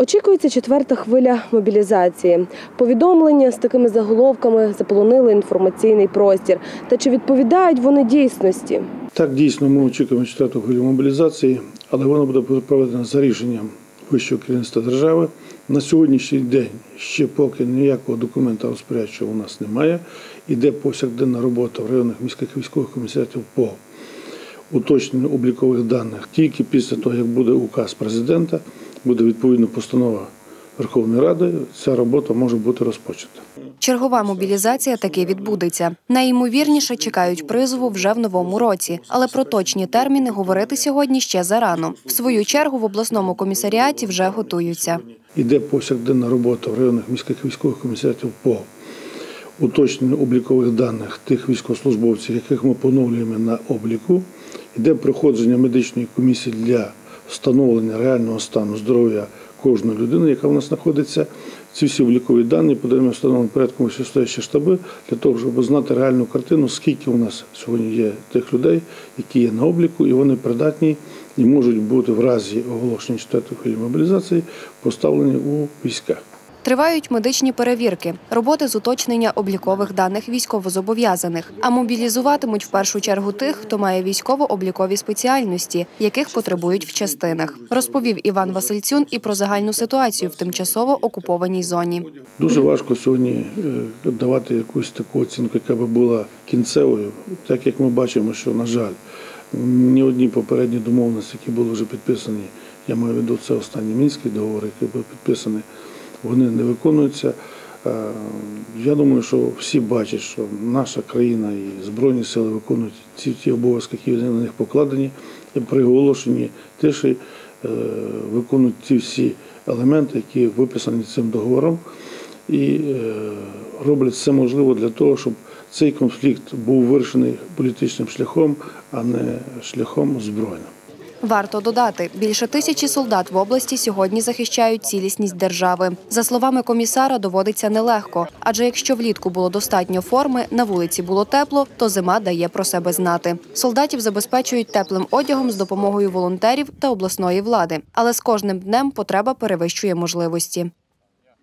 Очікується четверта хвиля мобілізації. Повідомлення з такими заголовками заполонили інформаційний простір. Та чи відповідають вони дійсності? Так, дійсно, ми очікуємо четверту хвилю мобілізації, але вона буде проведена за рішенням вищого керівництва держави. На сьогоднішній день ще поки ніякого документа розпорядчого у нас немає. Іде повсякденна робота в районних міських військових комісаріатів по уточненню облікових даних. Тільки після того, як буде указ президента, буде відповідна постанова Верховної Ради, ця робота може бути розпочата. Чергова мобілізація таки відбудеться. Найімовірніше чекають призову вже в новому році, але про точні терміни говорити сьогодні ще зарано. В свою чергу в обласному комісаріаті вже готуються. Іде повсякденна робота в районних міських військових комісаріатів по уточненню облікових даних тих військовослужбовців, яких ми поновлюємо на обліку. Іде проходження медичної комісії для встановлення реального стану здоров'я кожної людини, яка в нас знаходиться. Ці всі облікові дані подаємо встановлені порядком стоячі штаби для того, щоб знати реальну картину, скільки у нас сьогодні є тих людей, які є на обліку, і вони придатні і можуть бути в разі оголошення четвертої хвилі мобілізації поставлені у військах. Тривають медичні перевірки, роботи з уточнення облікових даних військовозобов'язаних, а мобілізуватимуть в першу чергу тих, хто має військово-облікові спеціальності, яких потребують в частинах. Розповів Іван Васильцюн і про загальну ситуацію в тимчасово окупованій зоні. Дуже важко сьогодні е, давати якусь таку оцінку, яка би була кінцевою, так як ми бачимо, що, на жаль, ні одні попередні домовленості, які були вже підписані, я маю в виду це останній мінський договор, який був підписаний, вони не виконуються. Е, Я думаю, що всі бачать, що наша країна і Збройні сили виконують ці ті обов'язки, які на них покладені, і при оголошенні тиші е, виконують ті всі елементи, які виписані цим договором, і е, роблять все можливе для того, щоб цей конфлікт був вирішений політичним шляхом, а не шляхом збройним. Варто додати, більше тисячі солдат в області сьогодні захищають цілісність держави. За словами комісара, доводиться нелегко. Адже якщо влітку було достатньо форми, на вулиці було тепло, то зима дає про себе знати. Солдатів забезпечують теплим одягом з допомогою волонтерів та обласної влади. Але з кожним днем потреба перевищує можливості.